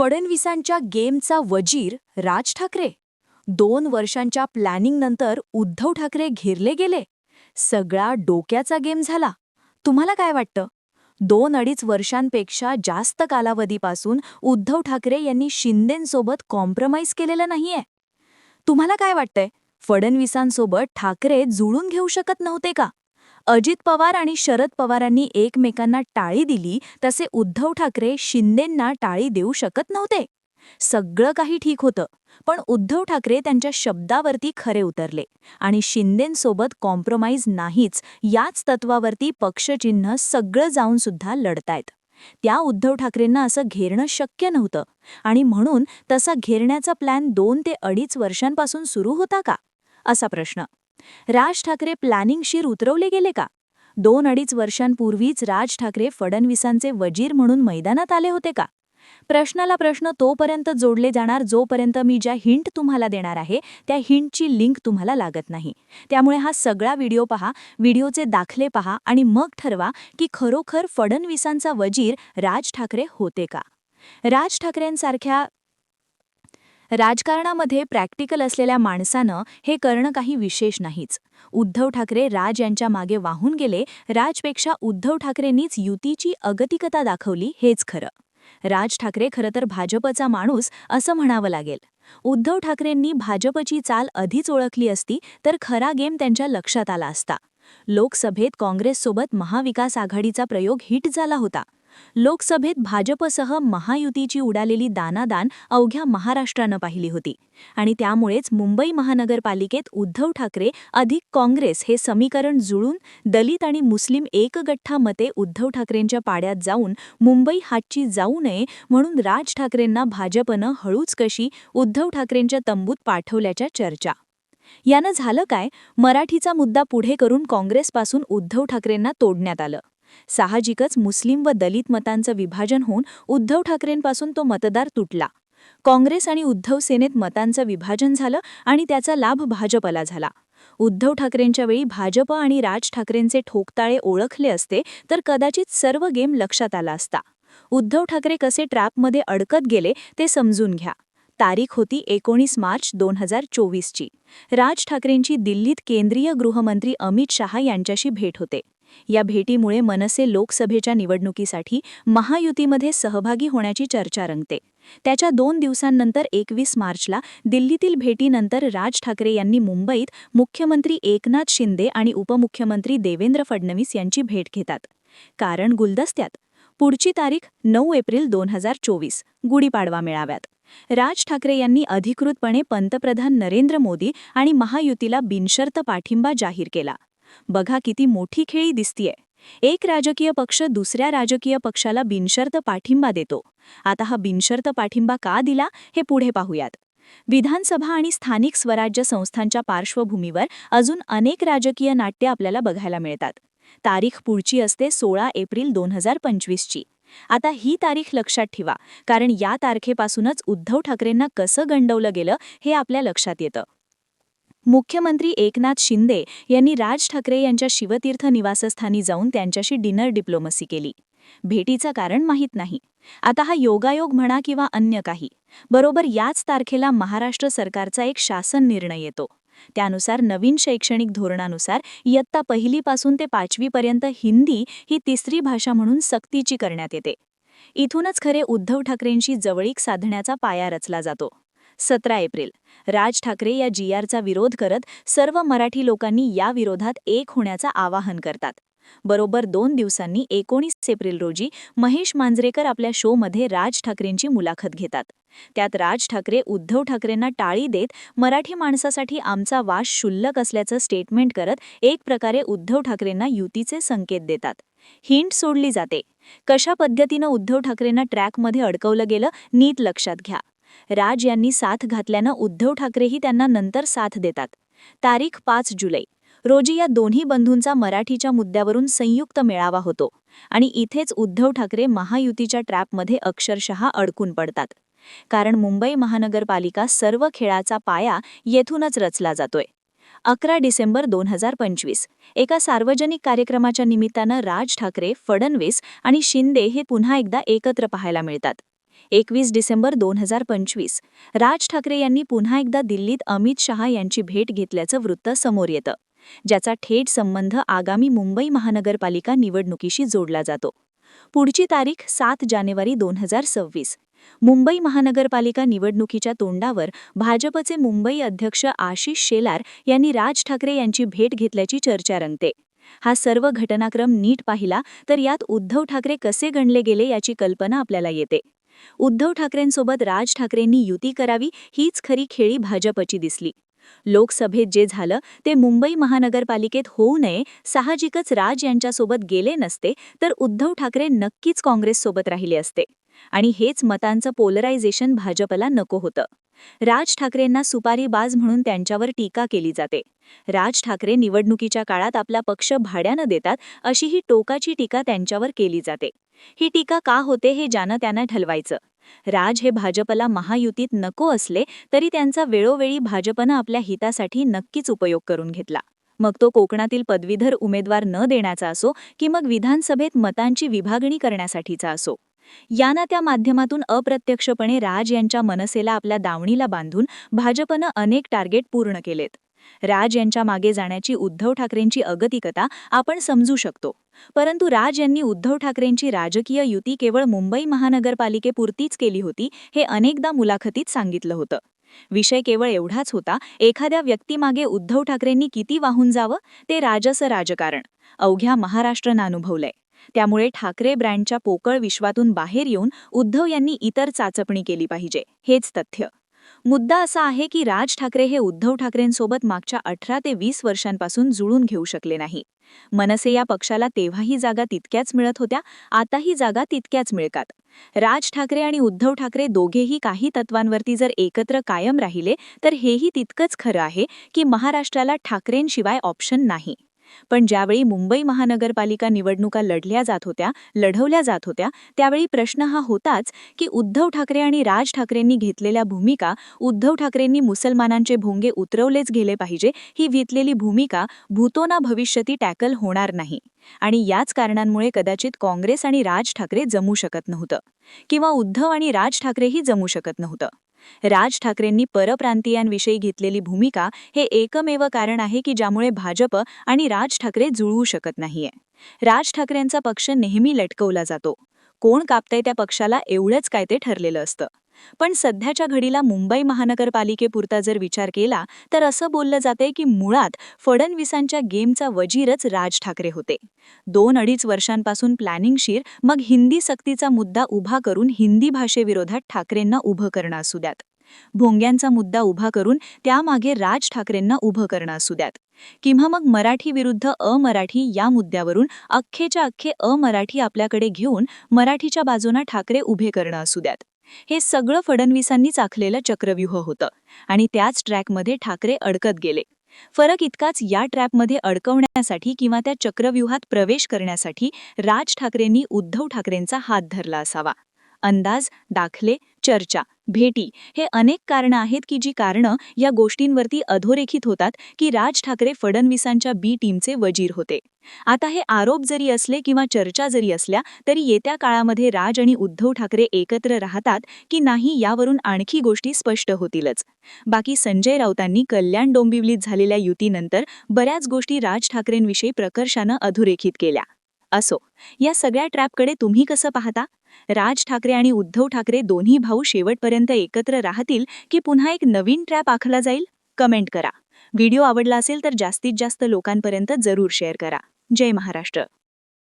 फडणवीसांच्या गेमचा वजीर राज ठाकरे. दोन वर्षांच्या प्लॅनिंगनंतर उद्धव ठाकरे घेरले गेले. सगळा डोक्याचा गेम झाला. तुम्हाला काय वाटतं? दोन अडीच वर्षांपेक्षा जास्त कालावधीपासून उद्धव ठाकरे यांनी शिंदेंसोबत कॉम्प्रमाइज केलेलं नाहीये. तुम्हाला काय वाटतंय? फडणवीसांसोबत ठाकरे जुळून घेऊ शकत नव्हते का? अजित पवार आणि शरद पवारांनी एकमेकांना टाळी दिली तसे उद्धव ठाकरे शिंदेंना टाळी देऊ शकत नव्हते. सगळं काही ठीक होतं पण उद्धव ठाकरे त्यांच्या शब्दावरती खरे उतरले आणि शिंदेंसोबत कॉम्प्रोमाइज नाहीच याच तत्वावरती पक्षचिन्ह सगळं जाऊन सुद्धा लढतायत. त्या उद्धव ठाकरेंना असं घेरणं शक्य नव्हतं आणि म्हणून तसा घेरण्याचा प्लॅन दोन ते अडीच वर्षांपासून सुरू होता का? असा प्रश्न. राज ठाकरे प्लॅनिंगशीर उतरवले गेले का? दोन अडीच वर्षांपूर्वीच राज ठाकरे फडणवीसांचे वजीर म्हणून मैदानात आले होते का? प्रश्नाला प्रश्न तोपर्यंत जोडले जाणार जोपर्यंत मी ज्या हिंट तुम्हाला देणार आहे त्या हिंटची लिंक तुम्हाला लागत नाही. त्यामुळे हा सगळा व्हिडिओ पहा व्हिडिओचे दाखले पहा आणि मग ठरवा की खरोखर फडणवीसांचा वजीर राज ठाकरे होते का? राज ठाकरेंसारख्या राजकारणामध्ये प्रॅक्टिकल असलेल्या माणसानं हे करणं काही विशेष नाहीच. उद्धव ठाकरे राज यांच्या मागे वाहून गेले राजपेक्षा उद्धव ठाकरेंनीच युतीची अगतिकता दाखवली हेच खरं. राज ठाकरे खरं तर भाजपचा माणूस असं म्हणावं लागेल. उद्धव ठाकरेंनी भाजपची चाल आधीच ओळखली असती तर खरा गेम त्यांच्या लक्षात आला असता. लोकसभेत काँग्रेससोबत महाविकास आघाडीचा प्रयोग हिट झाला होता. लोकसभेत भाजपसह महायुतीची उडालेली दानादान अवघ्या महाराष्ट्रानं पाहिली होती. आणि त्यामुळेच मुंबई महानगरपालिकेत उद्धव ठाकरे अधिक काँग्रेस हे समीकरण जुळून दलित आणि मुस्लिम एकगठ्ठा मते उद्धव ठाकरेंच्या पाड्यात जाऊन मुंबई हातची जाऊ नये म्हणून राज ठाकरेंना भाजपनं हळूच कशी उद्धव ठाकरेंच्या तंबूत पाठवल्याच्या चर्चा. यानं झालं काय? मराठीचा मुद्दा पुढे करून काँग्रेसपासून उद्धव ठाकरेंना तोडण्यात आलं. साहजिकच मुस्लिम व दलित मतांचं विभाजन होऊन उद्धव ठाकरेंपासून तो मतदार तुटला. काँग्रेस आणि उद्धव सेनेत मतांचं विभाजन झालं आणि त्याचा लाभ भाजपला झाला. उद्धव ठाकरेंच्या वेळी भाजप आणि राज ठाकरेंचे ठोकताळे ओळखले असते तर कदाचित सर्व गेम लक्षात आला असता. उद्धव ठाकरे कसे ट्रॅपमध्ये अडकत गेले ते समजून घ्या. तारीख होती एकोणीस मार्च दोन हजार चोवीसची. राज ठाकरेंची दिल्लीत केंद्रीय गृहमंत्री अमित शहा यांच्याशी भेट होते. या भेटीमुळे मनसे लोकसभेच्या निवडणुकीसाठी महायुतीमध्ये सहभागी होण्याची चर्चा रंगते. त्याच्या दोन दिवसांनंतर एकवीस मार्चला दिल्लीतील भेटीनंतर राज ठाकरे यांनी मुंबईत मुख्यमंत्री एकनाथ शिंदे आणि उपमुख्यमंत्री देवेंद्र फडणवीस यांची भेट घेतात. कारण गुलदस्त्यात पुढची तारीख नऊ एप्रिल दोन हजार चोवीस गुढीपाडवा मेळाव्यात. राज ठाकरे यांनी अधिकृतपणे पंतप्रधान नरेंद्र मोदी आणि महायुतीला बिनशर्त पाठिंबा जाहीर केला. बघा किती मोठी खेळी दिसतीये. एक राजकीय पक्ष दुसऱ्या राजकीय पक्षाला बिनशर्त पाठिंबा देतो. आता हा बिनशर्त पाठिंबा का दिला हे पुढे पाहूयात. विधानसभा आणि स्थानिक स्वराज्य संस्थांच्या पार्श्वभूमीवर अजून अनेक राजकीय नाट्य आपल्याला बघायला मिळतात. तारीख पुढची असते सोळा एप्रिल दोन हजार पंचवीसची आता ही तारीख लक्षात ठेवा कारण या तारखेपासूनच उद्धव ठाकरेंना कसं गंडवलं गेलं हे आपल्या लक्षात येतं. मुख्यमंत्री एकनाथ शिंदे यांनी राज ठाकरे यांच्या शिवतीर्थ निवासस्थानी जाऊन त्यांच्याशी डिनर डिप्लोमसी केली. भेटीचं कारण माहीत नाही. आता हा योगायोग म्हणा किंवा अन्य काही बरोबर याच तारखेला महाराष्ट्र सरकारचा एक शासन निर्णय येतो. त्यानुसार नवीन शैक्षणिक धोरणानुसार इयत्ता पहिलीपासून ते पाचवीपर्यंत हिंदी ही तिसरी भाषा म्हणून सक्तीची करण्यात येते. इथूनच खरे उद्धव ठाकरेंशी जवळीक साधण्याचा पाया रचला जातो. सतरा एप्रिल. राज ठाकरे या जी आरचा विरोध करत सर्व मराठी लोकांनी या विरोधात एक होण्याचं आवाहन करतात. बरोबर दोन दिवसांनी एकोणीस एप्रिल रोजी महेश मांजरेकर आपल्या शोमध्ये राज ठाकरेंची मुलाखत घेतात. त्यात राज ठाकरे उद्धव ठाकरेंना टाळी देत मराठी माणसासाठी आमचा वास शुल्लक असल्याचं स्टेटमेंट करत एक प्रकारे उद्धव ठाकरेंना युतीचे संकेत देतात. हिंट सोडली जाते. कशा पद्धतीनं उद्धव ठाकरेंना ट्रॅकमध्ये अडकवलं गेलं नीट लक्षात घ्या. राज यांनी साथ घातल्यानं उद्धव ठाकरेही त्यांना नंतर साथ देतात. तारीख पाच जुलै. रोजी या दोन्ही बंधूंचा मराठीच्या मुद्द्यावरून संयुक्त मेळावा होतो आणि इथेच उद्धव ठाकरे महायुतीच्या ट्रॅपमध्ये अक्षरशः अडकून पडतात. कारण मुंबई महानगरपालिका सर्व खेळाचा पाया येथूनच रचला जातोय. अकरा डिसेंबर दोन हजार पंचवीस. एका सार्वजनिक कार्यक्रमाच्या निमित्तानं राज ठाकरे फडणवीस आणि शिंदे हे पुन्हा एकदा एकत्र पाहायला मिळतात. एकवीस डिसेंबर दोन हजार पंचवीस. राज ठाकरे यांनी पुन्हा एकदा दिल्लीत अमित शहा यांची भेट घेतल्याचं वृत्त समोर येतं. ज्याचा थेट संबंध आगामी मुंबई महानगरपालिका निवडणुकीशी जोडला जातो. पुढची तारीख सात जानेवारी दोन हजार सव्वीस. मुंबई महानगरपालिका निवडणुकीच्या तोंडावर भाजपचे मुंबई अध्यक्ष आशिष शेलार यांनी राज ठाकरे यांची भेट घेतल्याची चर्चा रंगते. हा सर्व घटनाक्रम नीट पाहिला तर यात उद्धव ठाकरे कसे गणले गेले याची कल्पना आपल्याला येते. उद्धव ठाकरेंसोबत राज ठाकरेंनी युती करावी हीच खरी खेळी भाजपची दिसली. लोकसभेत जे झालं ते मुंबई महानगरपालिकेत होऊ नये साहजिकच राज यांच्यासोबत गेले नसते तर उद्धव ठाकरे नक्कीच काँग्रेससोबत राहिले असते. आणि हेच मतांचं पोलरायझेशन भाजपला नको होतं. राज ठाकरेंना सुपारी बाज म्हणून त्यांच्यावर टीका केली जाते. राज ठाकरे निवडणुकीच्या काळात आपला पक्ष भाड्यानं देतात अशी ही टोकाची टीका त्यांच्यावर केली जाते. ही टीका का होते हे ज्यानं त्यांना ठलवायचं? राज हे भाजपला महायुतीत नको असले तरी त्यांचा वेळोवेळी भाजपनं आपल्या हितासाठी नक्कीच उपयोग करून घेतला. मग तो कोकणातील पदवीधर उमेदवार न देण्याचा असो की मग विधानसभेत मतांची विभागणी करण्यासाठीचा असो. याना त्या माध्यमातून अप्रत्यक्षपणे राज यांच्या मनसेला आपल्या दावणीला बांधून भाजपनं अनेक टार्गेट पूर्ण केलेत. राज यांच्या मागे जाण्याची उद्धव ठाकरेंची अगतिकता आपण समजू शकतो. परंतु राज यांनी उद्धव ठाकरेंची राजकीय युती केवळ मुंबई महानगरपालिकेपुरतीच केली होती हे अनेकदा मुलाखतीत सांगितलं होतं. विषय केवळ एवढाच होता एखाद्या व्यक्तीमागे उद्धव ठाकरेंनी किती वाहून जावं ते राजस राजकारण. अवघ्या महाराष्ट्रनं अनुभवलंय. त्यामुळे ठाकरे ब्रँडच्या पोकळ विश्वातून बाहेर येऊन उद्धव यांनी इतर चाचपणी केली पाहिजे हेच तथ्य. मुद्दा असा आहे की राज ठाकरे हे उद्धव ठाकरेंसोबत मागच्या अठरा ते वीस वर्षांपासून जुळून घेऊ शकले नाही. मनसे या पक्षाला तेव्हाही जागा तितक्याच मिळत होत्या आताही जागा तितक्याच मिळतात. राज ठाकरे आणि उद्धव ठाकरे दोघेही काही तत्वांवरती जर एकत्र कायम राहिले तर हेही तितकंच खरं आहे की महाराष्ट्राला ठाकरेंशिवाय ऑप्शन नाही. पण ज्यावेळी मुंबई महानगरपालिका निवडणुका लढल्या जात होत्या लढवल्या जात होत्या त्यावेळी प्रश्न हा होताच की उद्धव ठाकरे आणि राज ठाकरेंनी घेतलेल्या भूमिका उद्धव ठाकरेंनी मुसलमानांचे भोंगे उतरवलेच गेले पाहिजे ही घेतलेली भूमिका भूतोना भविष्यती टॅकल होणार नाही. आणि याच कारणांमुळे कदाचित काँग्रेस आणि राज ठाकरे जमू शकत नव्हतं. किंवा उद्धव आणि राज ठाकरेही जमू शकत नव्हतं. राज ठाकरेंनी परप्रांतीयांविषयी घेतलेली भूमिका हे एकमेव कारण आहे की ज्यामुळे भाजप आणि राज ठाकरे जुळवू शकत नाहीये. राज ठाकरेंचा पक्ष नेहमी लटकवला जातो. कोण कापतंय त्या पक्षाला एवढंच काय ते ठरलेलं असतं. पण सध्याच्या घडीला मुंबई महानगरपालिकेपुरता जर विचार केला तर असं बोललं जाते की मुळात फडणवीसांच्या गेमचा वजीरच राज ठाकरे होते. दोन अडीच वर्षांपासून प्लॅनिंगशीर मग हिंदी सक्तीचा मुद्दा उभा करून हिंदी भाषेविरोधात ठाकरेंना उभं करणं असू द्यात. भोंग्यांचा मुद्दा उभा करून त्यामागे राज ठाकरेंना उभं करणं असू द्यात. किंवा मग मराठी विरुद्ध अमराठी या मुद्द्यावरून अख्खेच्या अख्खे अमराठी आपल्याकडे घेऊन मराठीच्या बाजूना ठाकरे उभे करणं असू द्यात. हे सगळं फडणवीसांनीच आखलेलं चक्रव्यूह होतं. आणि त्याच ट्रॅकमध्ये ठाकरे अडकत गेले. फरक इतकाच या ट्रॅपमध्ये अडकवण्यासाठी किंवा त्या चक्रव्यूहात प्रवेश करण्यासाठी राज ठाकरेंनी उद्धव ठाकरेंचा हात धरला असावा. अंदाज दाखले चर्चा भेटी हे अनेक कारणं आहेत की जी कारणं या गोष्टींवरती अधोरेखित होतात की राज ठाकरे फडणवीसांच्या बी टीमचे वजीर होते. आता हे आरोप जरी असले किंवा चर्चा जरी असल्या तरी येत्या काळामध्ये राज आणि उद्धव ठाकरे एकत्र राहतात की नाही यावरून आणखी गोष्टी स्पष्ट होतीलच. बाकी संजय राऊतांनी कल्याण डोंबिवलीत झालेल्या युतीनंतर बऱ्याच गोष्टी राज ठाकरेंविषयी प्रकर्षानं अधोरेखित केल्या. असो या सगळ्या ट्रॅपकडे तुम्ही कसं पाहता? राज ठाकरे आणि उद्धव ठाकरे दोन्ही भाऊ शेवटपर्यंत एकत्र राहतील की पुन्हा एक नवीन ट्रॅप आखला जाईल? कमेंट करा. व्हिडिओ आवडला असेल तर जास्तीत जास्त लोकांपर्यंत जरूर शेअर करा. जय महाराष्ट्र.